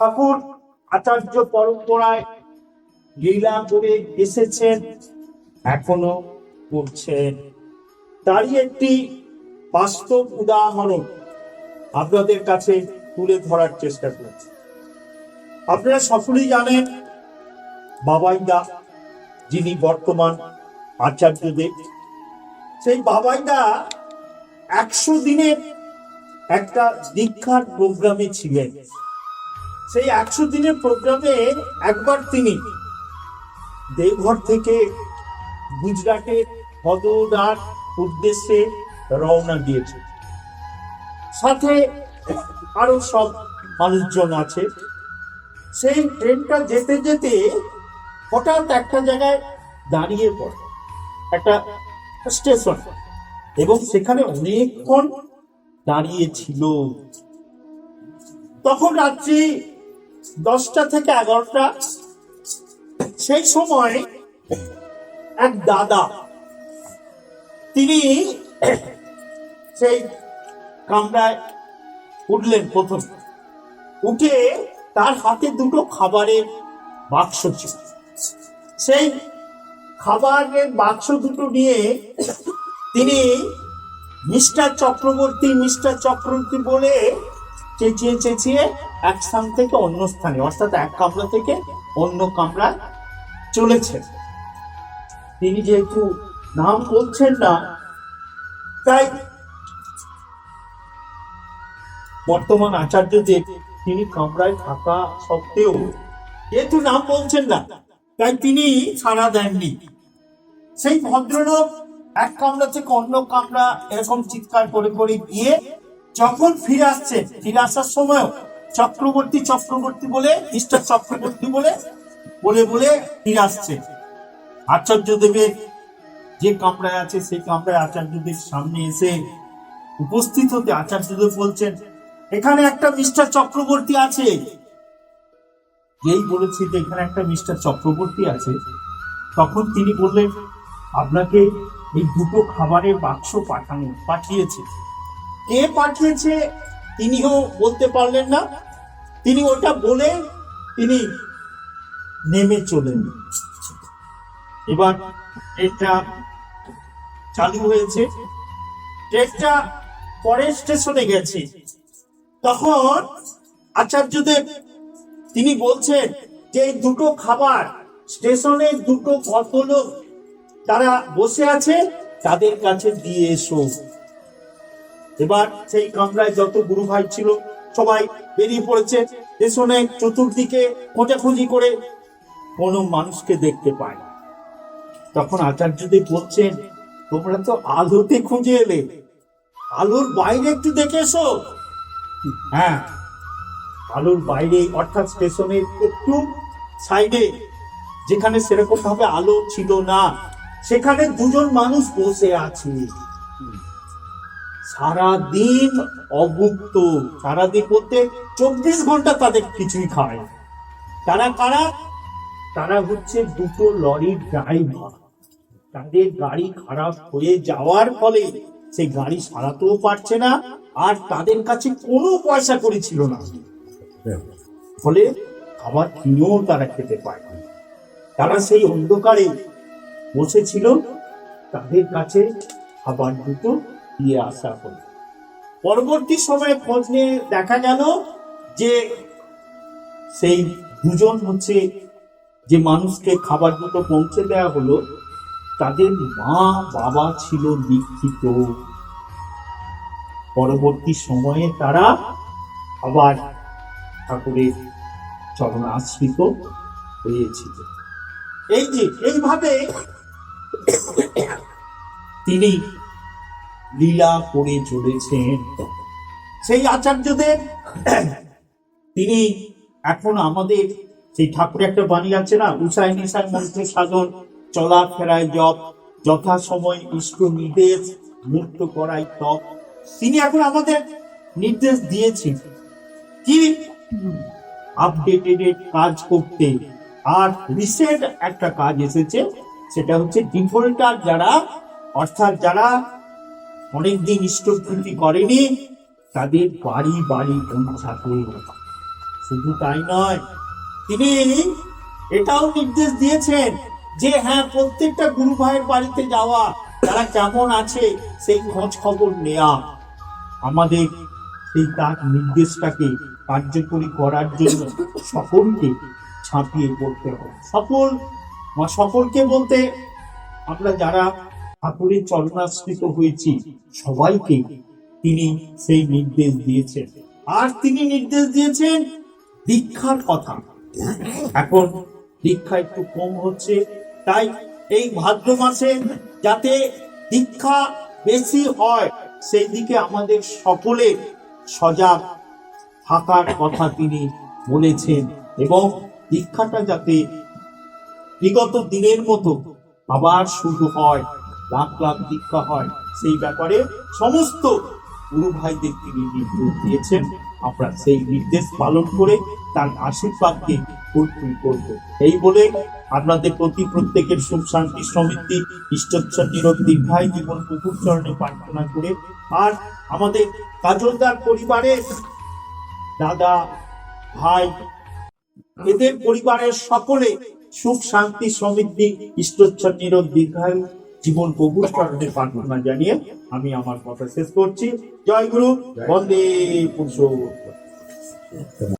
ঠাকুর আচার্য পরম্পরায় লীলা করে এসেছেন, এখনও করছেন। তারই একটি বাস্তব উদাহরণ আপনাদের কাছে তুলে ধরার চেষ্টা করছি। আপনারা সকলেই জানেন বাবাইদা, যিনি বর্তমান আচার্যদেব। সেই বাবাইদা একশো দিনের একটা দীক্ষার প্রোগ্রামে ছিলেন। সেই একশো দিনের প্রোগ্রামে একবার তিনি দেওঘর থেকে গুজরাটের হদোদার উদ্দেশ্যে রওনা দিয়েছে সাথে আরও সব মানুষজন আছে। সেই ট্রেনটা যেতে যেতে হঠাৎ একটা জায়গায় দাঁড়িয়ে পড়ে। একটা স্টেশন। এবং সেখানে অনেকক্ষণ দাঁড়িয়ে ছিল। তখন রাত্রি দশটা থেকে এগারোটা। সেই সময় এক দাদা, তিনি সেই কামরায় উঠলেন প্রথম। উঠে তার হাতে দুটো খাবারের বাক্স ছিল। সেই খাবারের বাক্স দুটো নিয়ে তিনি মিস্টার চক্রবর্তী মিস্টার চক্রবর্তী বলে চেঁচিয়ে চেঁচিয়ে এক স্থান থেকে অন্য স্থানে, অর্থাৎ এক কামরা থেকে অন্য কামরায় চলেছেন তিনি যেহেতু নাম বলছেন না, তাই বর্তমান আচার্যদেব তিনি কামরায় থাকা সত্ত্বেও যেহেতু নাম বলছেন না, তাই তিনি সাড়া দেননি। সেই ভদ্রলোক এক কামরা থেকে অন্য কামরা এরকম চিৎকার করে করে গিয়ে যখন ফিরে আসছে, ফিরে আসার সময় চক্রবর্তী চক্রবর্তী বলে, মিস্টার চক্রবর্তী বলে বলে বলে ফিরে আসছে। আচার্য দেবের যে কামরায় আছে, সেই কামরায় আচার্যদেব সামনে এসে উপস্থিত হতে আচার্যদেব বলছেন, এখানে একটা মিস্টার চক্রবর্তী আছে। যেই বলেছি যে এখানে একটা মিস্টার চক্রবর্তী আছে, তখন তিনি বললেন, আপনাকে এই দুটো খাবারের বাক্স পাঠানো, পাঠিয়েছে। কে পাঠিয়েছে, তিনিও বলতে পারলেন না। তিনি ওটা বলে তিনি নেমে চলেন। এবার এটা চালু হয়েছে। ট্রেনটা পরের স্টেশনে গেছে। তখন আচার্যদেব তিনি বলছেন যে দুটো খাবার, স্টেশনে দুটো ভদ্রলোক তারা বসে আছে, তাদের কাছে দিয়ে এসো। এবার সেই কামরায় যত গুরু ভাই ছিল, সবাই বেরিয়ে পড়েছে। স্টেশনে চতুর্দিকে খোঁজাখুঁজি করে কোনো মানুষকে দেখতে পায় তখন আচার্যদেব বলছেন, তোমরা তো আলোতে খুঁজে এলে। আলোর বাইরে একটু দেখে এসো। হ্যাঁ আলোর বাইরে, অর্থাৎ স্টেশনের একটু সাইডে, যেখানে সেরকম ভাবে আলো ছিল না, সেখানে দুজন মানুষ বসে আছে। সারাদিন অভুক্ত। সারাদিন বলতে চব্বিশ ঘণ্টা তাদের কিছুই খায়। তারা কারা? তারা হচ্ছে দুটো লরির ড্রাইভার তাদের গাড়ি খারাপ হয়ে যাওয়ার ফলে সেই গাড়ি সারাতেও পারছে না, আর তাদের কাছে কোনো পয়সা করে ছিল না। ফলে খাবার কিনেও তারা খেতে পায় তারা সেই অন্ধকারে বসেছিল। তাদের কাছে খাবার দুটো দিয়ে আসা হলো পরবর্তী সময়ে খোঁজ নিয়ে দেখা গেল যে সেই দুজন হচ্ছে যে মানুষকে খাবার দুটো পৌঁছে দেওয়া হলো, তাদের মা, বাবা ছিল দীক্ষিত পরবর্তী সময়ে তারা আবার ঠাকুরের চরণ আশ্রিত হয়েছিল। এই যে, এইভাবে তিনি লীলা করে চলেছেন। সেই আচার্যদের তিনি এখন আমাদের সেই ঠাকুরের একটা বাণী আছে না, উষায় নিশায় মন্ত্র সাধন চলাফেরায় জপ, যথা সময় ইষ্ট নির্দেশ মুক্ত করাই তপ। তিনি এখন আমাদের নির্দেশ দিয়েছেন কি? আপডেটেড কাজ করতে। আর রিসেন্ট একটা কাজ এসেছে, সেটা হচ্ছে ডিফল্টার যারা, অর্থাৎ যারা অনেকদিন ইষ্টভূতি করেনি, তাদের বাড়ি বাড়ি পৌঁছাতে শুধু তাই নয়, তিনি এটাও নির্দেশ দিয়েছেন যে হ্যাঁ প্রত্যেকটা গুরু ভাইয়ের বাড়িতে যাওয়া তারা কেমন আছে সেই খোঁজ খবর নেওয়া আমাদের সেই তার নির্দেশটাকে কার্যকরী করার জন্য সকলকে ছাপিয়ে পড়তে হবে। সকল বা সকলকে বলতে আমরা যারা ঠাকুরের চরণাশ্রিত হয়েছি, সবাইকে তিনি সেই নির্দেশ দিয়েছেন। আর তিনি নির্দেশ দিয়েছেন দীক্ষার কথা। এখন দীক্ষা একটু কম হচ্ছে, তাই এই ভাদ্র মাসে যাতে দীক্ষা বেশি হয় সেই দিকে আমাদের সকলে সজাগ থাকার কথা তিনি বলেছেন এবং দীক্ষাটা যাতে বিগত দিনের মতো আবার শুরু হয়। লাখ লাখ দীক্ষা হয়। সেই ব্যাপারে সমস্ত গুরু ভাইদের তিনি নির্দেশ দিয়েছেন। আমরা সেই নির্দেশ পালন করে তার আশীর্বাদকে ফুলফিল করব। এই বলে আপনাদের প্রতি প্রত্যেকের সুখ শান্তি সমৃদ্ধি ইষ্টচ্ছা নিরোগ দীর্ঘায় জীবন কুকুর চরণে প্রার্থনা করে আর আমাদের কাজলদার পরিবারের দাদা, ভাই, এদের পরিবারের সকলে সুখ শান্তি সমৃদ্ধি ইষ্টচ্ছর নিরোগ দীর্ঘায়ু জীবন প্রভুর চরণে প্রার্থনা জানিয়ে আমি আমার কথা শেষ করছি। জয় গুরু বন্দে পুরুষ